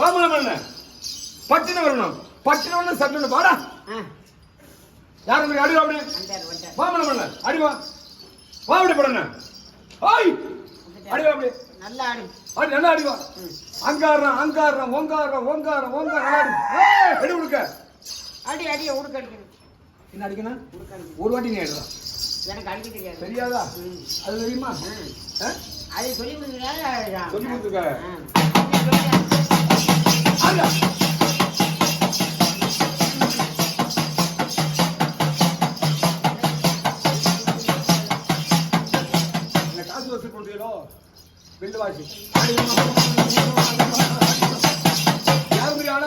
வாமல பண்ண பட்டின வரணும். பட்டின வரணும் சட்டணும் வாடா. யாரும் இங்க அடி அப்படி. வாமல பண்ண அடி வா அப்படி பண்ண ஓய். அடி வா அப்படி. நல்லா அடி நல்லா அடி வா ம். அங்காரம் அங்காரம் ஓங்காரம் ஓங்காரம் ஓங்காரம் நல்லா அடி. அடி கொடுக்க அடி அடிய உடுக்க அடிக்கணும். என்ன அடிக்கணும்? உடுக்க ஒரு வாட்டி நீ அடிடலாம் எனக்கு அடிக்க தெரியாது. தெரியாதா. அது தெரியுமா? அது சொல்லி கொடுக்குறாங்க சொல்லி கொடுத்துருக்காரு. ஆளா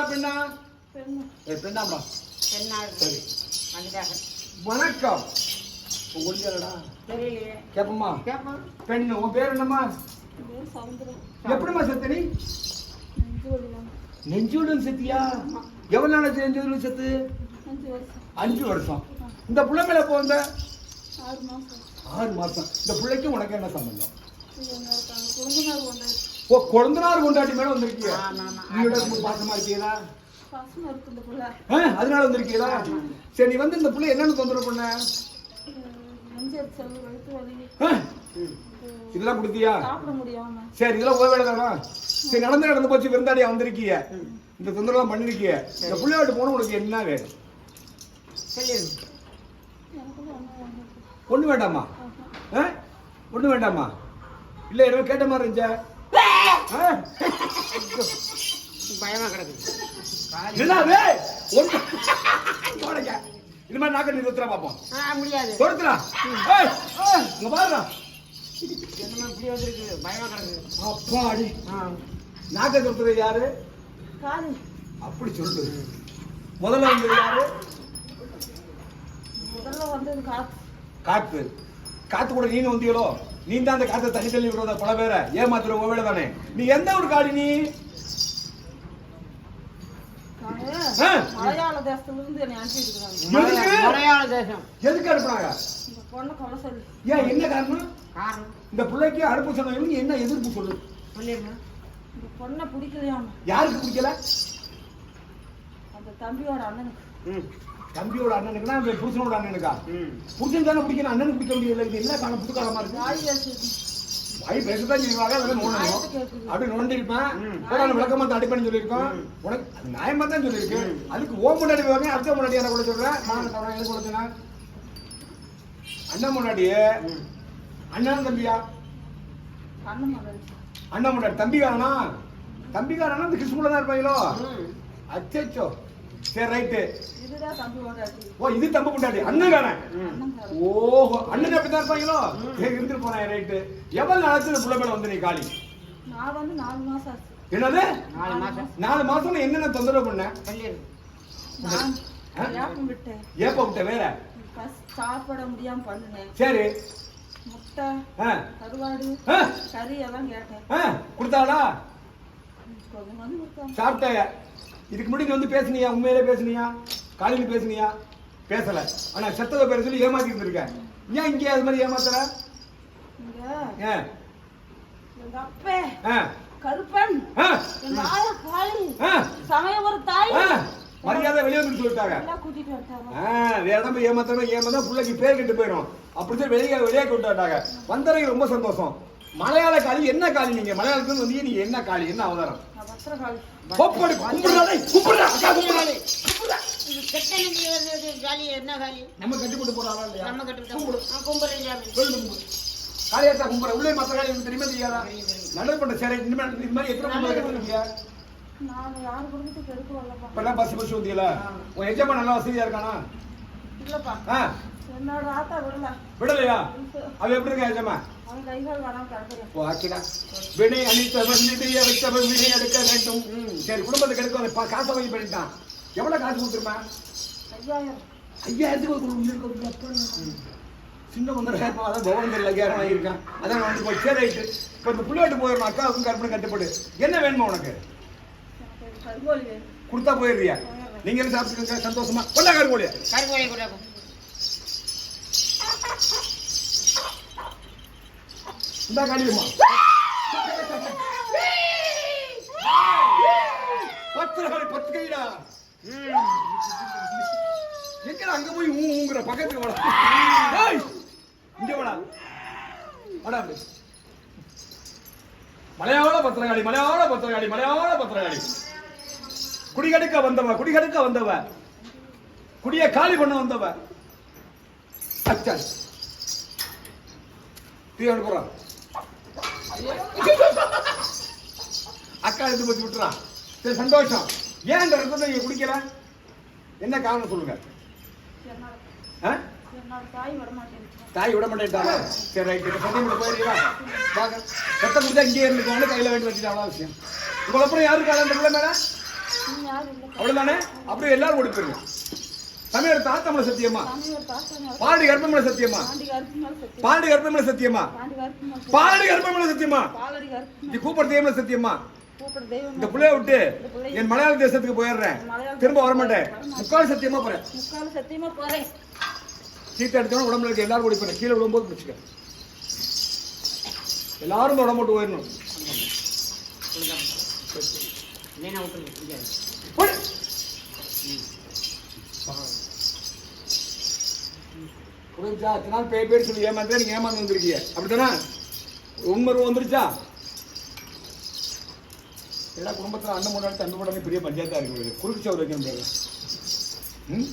பெண்ணா பெண்ணாம்பா. சரி. வணக்கம் கேப்பம்மா பெண்ணு உன் பேர் என்னம்மா எப்படிம்மா செத்து நீ நெஞ்சூடன் செத்தியா? எவ்வளவு நாள் ஆச்சு நெஞ்சூடன் செத்து? அஞ்சு வருஷம். இந்த புள்ள மேல போந்த ஆறு மாசம். இந்த பிள்ளைக்கும் உனக்கு என்ன சம்பந்தம்? ஓ குழந்தனார் கொண்டாட்டி மேல வந்திருக்கியா? பாசமா இருக்கீங்களா ஆ, அதனால வந்திருக்கீங்களா சரி நீ வந்து இந்த புள்ள என்னன்னு தொந்தரவு பண்ண? ஆ, இதெல்லாம் கொடுத்தியா? சரி இதெல்லாம் ஒரு வேலை தானா? சரி நடந்து நடந்து போச்சு விருந்தாடியா வந்திருக்கீங்க இந்த தொந்தரவுலாம் பண்ணிருக்கீங்க இந்த புள்ள விட்டு போன உனக்கு என்ன வேணும் ஒண்ணு வேண்டாம். ஒண்ணு வேண்டாமா? இல்ல ஏதோ கேட்ட மாதிரி இருந்துச்சா? பயமா போடுங்க. இது மாதிரி நாக்க நிறுத்துறா பாப்போம். ஆ முடியாது. தொடுத்துறா இங்க பாருடா. என்னமா இப்படி வந்திருக்கு பயமா அப்பாடி. நாக்க தொடுத்துறது யாரு? காலி அப்படி சொல்லு முதல்ல வந்தது யாரு? முதல்ல வந்தது காத்து காத்து காத்து கூட நீங்க வந்தீங்களோ நீ தான் அந்த காத்தை தள்ளி தள்ளி விடுறத பல பேரை ஏமாத்துற உன் வேலை தானே நீ எந்த ஒரு காடி நீ? நானு. மலையாள தேசத்துல இருந்து என்னை அனுப்பிட்டு இருக்காங்க எதுக்கு? மலையாள தேசம். எதுக்கு அனுப்புனாங்க? இந்த பொண்ணை கொலை சொல்லி. ஏன் என்ன காரணம்? இந்த பிள்ளைக்கு அனுப்ப சொன்னவங்க என்ன எதிர்ப்பு சொல்லு? இந்த பொண்ணை பிடிக்கலையாம யாருக்கு பிடிக்கல? அந்த தம்பியோட அண்ணனுக்கு. ம். தம்பியோட அண்ணனுக்குனா அந்த புருஷனோட அண்ணனுக்கா? ம். புருஷன் தானே பிடிக்கணும் அண்ணனுக்கு பிடிக்க முடியல. இது என்ன காலம் புது காலமா இருக்கு? வாய் பேசத்தான் செய்வாங்க அதெல்லாம் நோண்டணும். அப்படி நோண்டிருப்பேன். ம். போடான விளக்கமா தான் அடிப்பணி சொல்லியிருக்கோம். உனக்கு அது நியாயமா தான் சொல்லியிருக்கு. அதுக்கு ஓ முன்னாடி வாங்க அடுத்த முன்னாடி என்ன கூட சொல்றேன் நான் எது கூட சொன்னேன் அண்ணன் முன்னாடியே ம். அண்ணன் தம்பியா? அண்ணன் முன்னாடி தம்பிக்காரனா? தம்பிக்காரனா? இந்த கிறிஸ்துக்குள்ள தான் இருப்பாங்களோ? அச்சோ சரி ரைட்டு. ஓ இது தம்பு முன்னாடி அண்ணன் ஓஹோ அண்ணன் அப்படித்தான் இருப்பாங்களோ? சரி இருந்துட்டு போனேன் ரைட்டு. எவ்வளவு நாளாச்சு புள்ள மேல வந்து நீ காளி நான் வந்து நாலு மாசம் ஆச்சு. என்னது? நாலு மாசம். என்னென்ன தொந்தரவு பண்ண? ஏப்ப விட்ட வேற சாப்பிட முடியாம பண்ணுனேன். சரி. முட்டை கருவாடு கறி எல்லாம் கேட்டேன். கொடுத்தாளா சாப்பிட்டாய இதுக்கு முன்னாடி நீ வந்து பேசுனியா? உண்மையிலே பேசுனியா? காலையில பேசுனியா? பேசல. ஆனா செத்தத பேர சொல்லி ஏமாத்தி இருந்திருக்க. ஏன் இங்கே அது மாதிரி ஏமாத்தல? கருப்பன். சமயம் ஒரு தாய். மரியாதை வெளியே வந்து சொல்லிட்டாங்க. எல்லாம் கூட்டிட்டு வந்துட்டாங்க. ஆ, வேற இடம் போய் ஏமாத்தாம ஏமாந்தா பிள்ளைக்கு பேர் கெட்டு போயிடும். அப்படிதான் வெளியே வெளியே கொண்டு வந்தாங்க வந்தவங்க ரொம்ப சந்தோஷம். மலையாள காளி என்ன காளி நீங்க? மலையாளத்துல இருந்து வந்தீங்க நீங்க என்ன காளி? என்ன அவதாரம்? காளி. கோப்படி கும்பிடுறா அக்கா வந்து என்ன காலி நம்ம கட்டி போட்டு போறாளா இல்லையா? நம்ம கட்டுவிட்டோம் கும்புறேன் சாமி சொல்லு கும்பிடு. காளியாத்தா கும்பிடுற. உள்ளே மத்த காளி தெரியுமா தெரியாதா? நல்லது பண்ண சரி இது மாதிரி எத்தனை நான் யார் குடும்பத்துக்கு எடுக்க வரலப்பா. இப்பெல்லாம் பஸ் பஸ் வந்தீங்களா உன் எஜமா நல்லா வசதியா இருக்கானா? இல்லப்பா. ஆ. என்னோட ஆத்தா விடல. விடலையா? அவ எப்படி இருக்கா எஜமா அவன் கைகள் வராம கிடக்குறேன் வாக்கிடா வினை அளித்தவன் நிதிய வைத்தவன் வினை எடுக்க வேண்டும். சரி குடும்பத்தை கெடுக்க வந்து பா- காசை வாங்கி பண்ணிட்டான். எவ்வளவு காசு கொடுத்துருமா ஐயாயிரம். ஐயாயிரத்துக்கு அப்பா. சின்ன இப்போ அதான் பவன் தெரியல ஐயாயிரம் வாங்கியிருக்கேன். அதான் வந்து போய் சரி ரைட்டு இப்போ இந்த புள்ளையாட்டு போயிடணும் அக்காவுக்கும் கற்பனை கட்டுப்படு என்ன வேணுமா உனக்கு? கொடுத்தா போயிடுறியா நீங்க என்ன சாப்பிட்டுருங்க சந்தோஷமா? கொண்டா கருங்கோழியா. கருங்கோழி கூட இந்த காலியம்மா பத்திரகாளி பத்து கைடா எங்க அங்க போய் ஊ ஊங்குற? பக்கத்துக்கு வாடா. ஏய் இங்க வாடா. வாடா. மலையாள பத்திரகாளி மலையாள பத்திரகாளி மலையாள பத்திரகாளி. குடிகெடுக்க வந்தவ குடிகெடுக்க வந்தவ குடிய காலி பண்ண வந்தவ அச்சா. தீ அனுப்புறான் அக்கா எடுத்து பத்தி விட்டுறா. சரி சந்தோஷம். ஏன் இந்த ரத்தத்தை நீங்க குடிக்கல? என்ன காரணம் சொல்லுங்க. தாய் விட மாட்டேங்குது தாய் விட மாட்டேன்ட்டாங்க சரி ரைட் இப்போ சத்தியம் போயிருக்கா போயிருக்கீங்களா வாங்க. ரத்தம் குடிச்சா இங்கே இருந்துக்கோங்க கையில வேண்டி வச்சுட்டு அவ்வளோ விஷயம். உங்களை அப்புறம் யாருக்கு காலம் அந்த பிள்ளை அவ்வளவுதானே? அப்படியே எல்லாரும் கொடுத்துருங்க தமிழர் தாத்தமலை சத்தியமா? தாத்தா பாண்டி கர்ப்பமலை சத்தியமா? பாண்டி கருப்பு கர்ப்பமலை சத்தியமா? பாண்டி கருப்பு கர்ப்பமலை சத்தியமா? நீ இது கூப்பிட தெய்வமலை சத்தியமா? இந்த புள்ளைய விட்டு என் மலையாள தேசத்துக்கு போயிடுறேன். திரும்ப வர மாட்டேன் முக்கால் சத்தியமா போறேன். முக்கால சத்தியமா போறேன் சீட்டை எடுத்தோம் உடம்புல இருக்க எல்லாரும் ஓடி போயிடும் கீழே விடும்போது பிடிச்சிக்க. எல்லாரும் உடம்பு விட்டு போயிடணும். இல்லைன்னா இங்கே போடு. புரிஞ்சா இத்தனை நாள் பேர் பேர் சொல்லி ஏமாந்தே நீங்க ஏமாந்து வந்திருக்கீங்க அப்படித்தானே? உண்மை வந்துருச்சா? எல்லா குடும்பத்துல அண்ணன் முன்னாடி தண்ணி போடாம பெரிய பஞ்சாயத்தா இருக்கு குறுக்கு சவர் வைக்க முடியாது ம்?